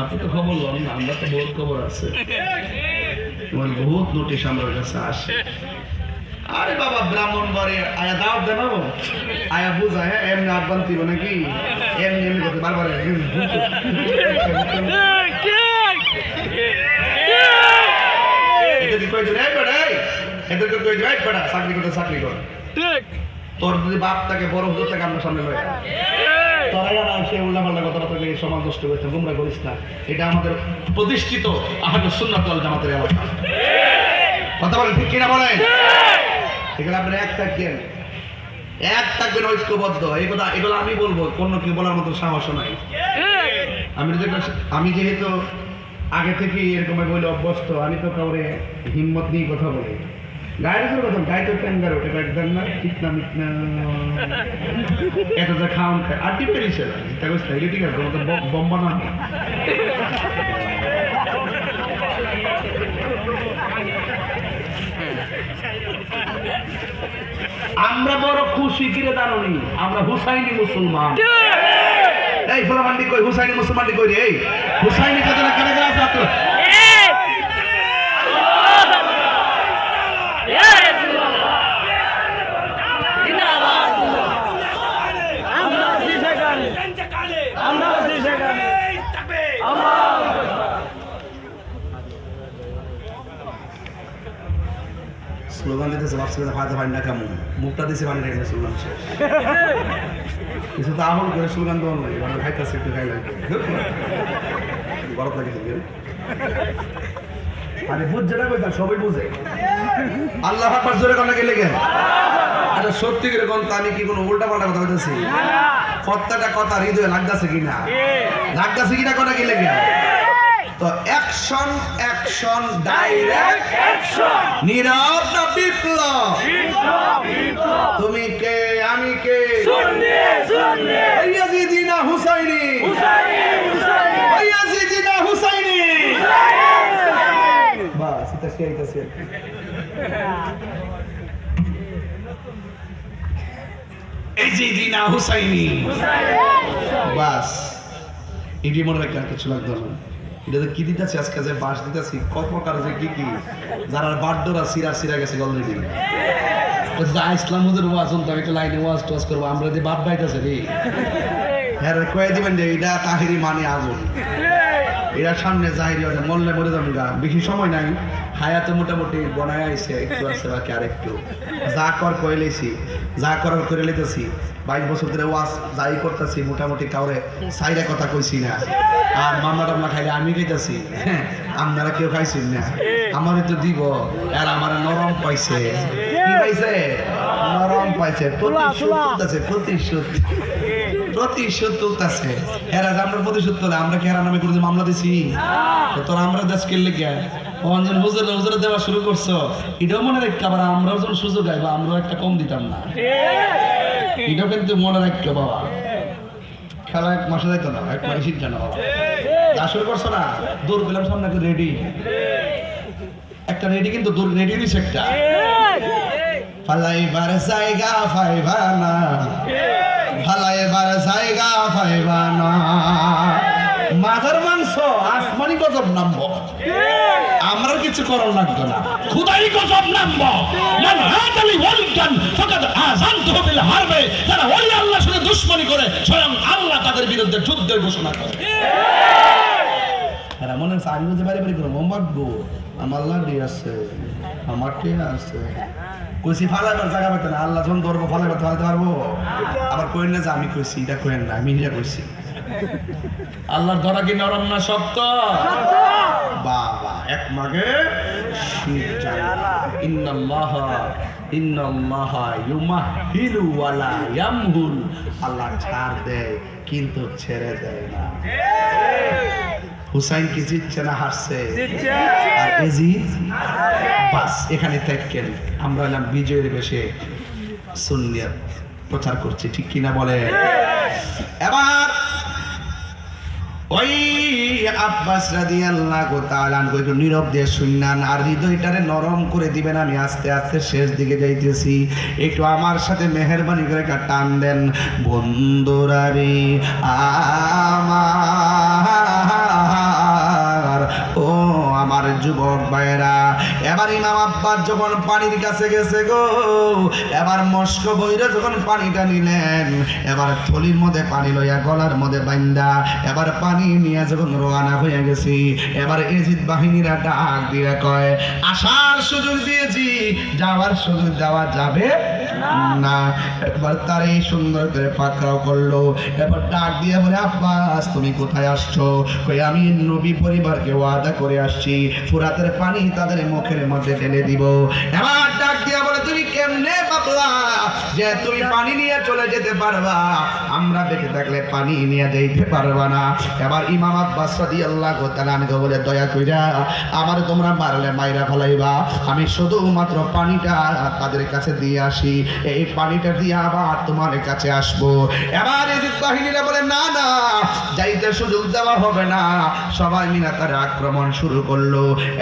আপনি তো খবর লন না আমরা তো বহুত খবর আছে। তোমার বহুত নোটিশ আমার কাছে আসে। আরে বাবা ব্রাহ্মণ বাড়ি আয়া দাওয়াত দেন আয়া বুঝা হ্যাঁ এমনি আব্বান দিব নাকি? এমনি এমনি করতে বারবার এদেরকে কই দিলে, এই বেটা, এই। এদেরকে কই দিলে, এই চাকরি করতে চাকরি কর। তোর যদি বাপ তাকে বড় হুজুর থেকে আমরা সামনে লয় তোরা না সে উল্লা পাল্লা কথাবার্তা করে সমাজ নষ্ট করতে গুমরা করিস না। এটা আমাদের প্রতিষ্ঠিত আহলে সুন্নাত ওয়াল জামাতের এলাকা। কথা বলেন, ঠিক কিনা বলেন? এখানে আপনি এক থাকবেন এক থাকবেন ঐক্যবদ্ধ। এই কথা, এগুলো আমি বলব, অন্য কেউ বলার মতো সাহস নাই। আমি আমি যেহেতু আগে থেকে এরকম বলে অভ্যস্ত, আমি তো কাউরে হিম্মত নিয়ে কথা বলি। গায়ের কথা গায়ে তো ট্যাঙ্গার ওটা একদম না ঠিক না মিট না। এত যা খাওয়ান খায়। আর টিপে দিছে না তা বুঝতে এটা ঠিক আছে তোমাদের বম্বা না আমরা বড় খুশি কিরে জানি আমরা হুসাইনি মুসলমান। এই ফলামান্ডি কই হুসাইনি মুসলমানটি কই রে? এই হুসাইনি না কেন গেল স্লোগান দিতেছে ভাবছিলেন হাতে ভাই না কেমন? মুখটা দিছে মানে রেখেছে স্লোগান। কিছু তো আহল করে স্লোগান লাগে মানে খাইতেছে একটু খাই লাগে গরম লাগে আরে না কইতা সবাই বুঝে। আল্লাহ আকবার জোরে কথা গেলে কেন আরে সত্যি করে কোন আমি কি কোনো উল্টা পাল্টা কথা বলতেছি কথাটা কথা হৃদয়ে লাগতেছে কিনা? লাগতেছে কিনা কথা গেলে কেন তো অ্যাকশন অ্যাকশন ডাইরেক্ট নীরব না বিপ্লব? তুমি কে? আমি কে? ইয়াজিদিনা হুসাইনি। ইয়াজিদিনা হুসাইনি! বাস এটা কে আইতাছে? এই যে দিনা হুসাইনি! বাস এটি মনে রাখতে আর কিছু লাগতো না। এটা তো কি দিতেছে আজকে যে বাস দিতেছি কত প্রকার যে কি কি? যারা বাড্ডরা সিরা সিরা গেছে অলরেডি ইসলাম হুজুর ওয়াজ শুনতে আমি একটা লাইনে ওয়াজ টোয়াজ করব, আমরা যে বাপ পাইতেছে রে। হ্যাঁ কয়ে দিবেন যে এটা তাহিরি মানে আগুন এরা সামনে জাহিরি হবে মরলে মরে যাবেন গা। বেশি সময় নাই হায়াতে মোটামুটি বনায় আইছে একটু আছে বাকি আর একটু যা কর করে লেছি যা করার করে লেতেছি। বাইশ বছর ধরে ওয়াজ যাই করতেছি মোটামুটি কাউরে সাইডে কথা কইছি না। আর মামলা টামলা খাইলে আমি খাইতেছি হ্যাঁ আপনারা কেউ খাইছেন না। আমারে তো দিব আর আমার নরম পাইছে। কি পাইছে? নরম পাইছে প্রতিশোধ প্রতিশোধ। প্রতিশোধ তুলতেছে। এরা আমরা প্রতিশোধ তোলে, আমরা কি এরা নামে করে মামলা দিছি? তোরা আমরা দেশ কেলে কে অঞ্জন হুজুর হুজুরে দেওয়া শুরু করছ? এটাও মনে রাখতে আবার আমরাও যখন সুযোগ আইবা আমরাও একটা কম দিতাম না। এটাও কিন্তু মনে রাখতে বাবা। খেলা এক মাসে যাইতো না, এক মাসে শীত জানা বাবা। শুরু করছ না, দৌড় পেলাম সামনে একটা রেডি। একটা রেডি কিন্তু দৌড়, রেডি দিছে একটা। ফালাইবার জায়গা পাইবা না। ফালাইবার জায়গা পাইবা না। মাথার মাংস, আসমানি গজব নামবো। আমরা কিছু করার লাগবে না। খুদাই গজব নামবো। মান হাদালি ওয়ালিদান, ফাকাদ আযানতুহু বিল হারবে। যারা ওই আল্লাহর সাথে দুশমনি করে, স্বয়ং আল্লাহ তাদের বিরুদ্ধে যুদ্ধের ঘোষণা করে। এরা মনে হচ্ছে আমি বুঝতে পারি পারি করব মাগবো আমার লাডি আছে, আমার টিয়া আছে। কইছি ফালাইবার জায়গা পেতে না। আল্লাহ যখন ধরবো, ফালাইবার ফালাতে পারব। আবার কইন না যে, আমি কইছি, এটা কইন না, আমি এটা কইছি। আল্লাহর ধরা কি নরম না শক্ত বাবা, এক মাগে আল্লাহ ছাড় দেয়, কিন্তু ছেড়ে দেয় না। হুসাইন কি জিতছে না হারছে? আর এজিদ বাস এখানে আমরা হলাম বিজয়ের বেশে প্রচার করছি। ঠিক কিনা বলে? এবার ওই আব্বাস তাআলা আনহু একটু নীরব দিয়ে শুননান। আর হৃদয়টারে নরম করে দিবেন। আমি আস্তে আস্তে শেষ দিকে যাইতেছি। একটু আমার সাথে মেহেরবানি করে একটা টান দেন। বন্ধুরা রে আমার যুবক ভাইয়েরা এবার ইমাম আব্বাস যখন পানির কাছে গেছে গো, এবার মস্ক বইরে যখন পানিটা নিলেন, এবার থলির মধ্যে পানি লইয়া গলার মধ্যে বাইন্দা, এবার পানি নিয়ে যখন রোয়ানা হয়ে গেছি, এবার এজিদ বাহিনীরা ডাক দিয়ে কয়, আসার সুযোগ দিয়েছি, যাওয়ার সুযোগ দেওয়া যাবে না। এবার তার এই সুন্দর করে পাকড়াও করল, এবার ডাক দিয়ে বলে, আব্বাস, তুমি কোথায় আসছো? কই আমি নবী পরিবারকে ওয়াদা করে আসছি। ফুরাতের পানি তাদের মুখের মধ্যে ফেলে দিব। এবার ডাক দিয়া বলে তুমি কেমনে যে তুমি পানি নিয়ে চলে যেতে পারবা, আমরা বেঁচে থাকলে পানি নিয়ে যেতে পারবা না। এবার ইমাম আব্বাস রাদিয়াল্লাহু তাআলা আনহু বলে, দয়া কইরা আমার তোমরা মারলে, মাইরা ফলাইবা। আমি শুধুমাত্র পানিটা তাদের কাছে দিয়ে আসি। এই পানিটা দিয়ে আবার তোমার কাছে আসব। এবার এজিদ বাহিনীরা বলে, না না, যাইতে সুযোগ দেওয়া হবে না। সবাই মিলে তার আক্রমণ শুরু করল।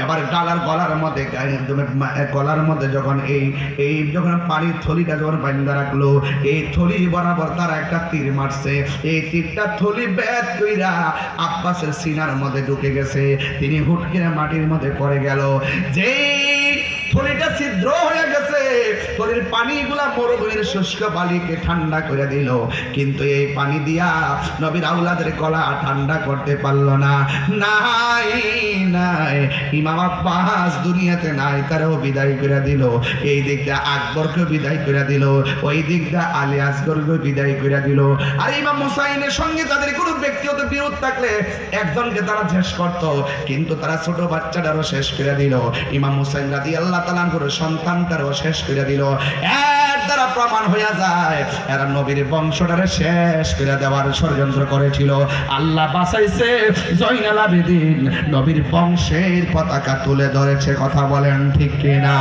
এবার গালার গলার মধ্যে গলার মধ্যে যখন এই এই যখন পানির থলিটা যখন বান্ধা রাখল। এই থলি বরাবর তারা একটা তীর মারছে। এই তীরটা থলি ব্যাট কইরা আব্বাসের সিনার মধ্যে ঢুকে গেছে। তিনি হুট করে মাটির মধ্যে পড়ে গেল। যেই থলিটা ছিদ্র হয়ে গেছে, থলির পানিগুলা মরুভূমির শুষ্ক বালিকে ঠান্ডা করে দিল। কিন্তু এই পানি দিয়া নবীর আউলাদের গলা ঠান্ডা করতে পারল না। নাই। আব্বাস দুনিয়াতে নাই, তারও বিদায় করে দিল। এই দিকটা আকবরকে বিদায় করে দিল, ওই দিকটা আলী আসগরকে বিদায় করে দিল। আর ইমাম মুসাইনের সঙ্গে তাদের কোনো ব্যক্তিগত বিরোধ থাকলে একজনকে তারা শেষ করত, কিন্তু তারা ছোট বাচ্চাটারও শেষ করে দিল। ইমাম মুসাইন রাদি আল্লাহ তালান করে সন্তানটারও শেষ করে দিল। এর দ্বারা প্রমাণ হইয়া যায়, এরা নবীর বংশটারে শেষ করে দেওয়ার ষড়যন্ত্র করেছিল। আল্লাহ বাঁচাইছে জৈনাল আবেদিন, নবীর বংশের পতাকা তুলে ধরেছে, কথা বলেন ঠিক কিনা?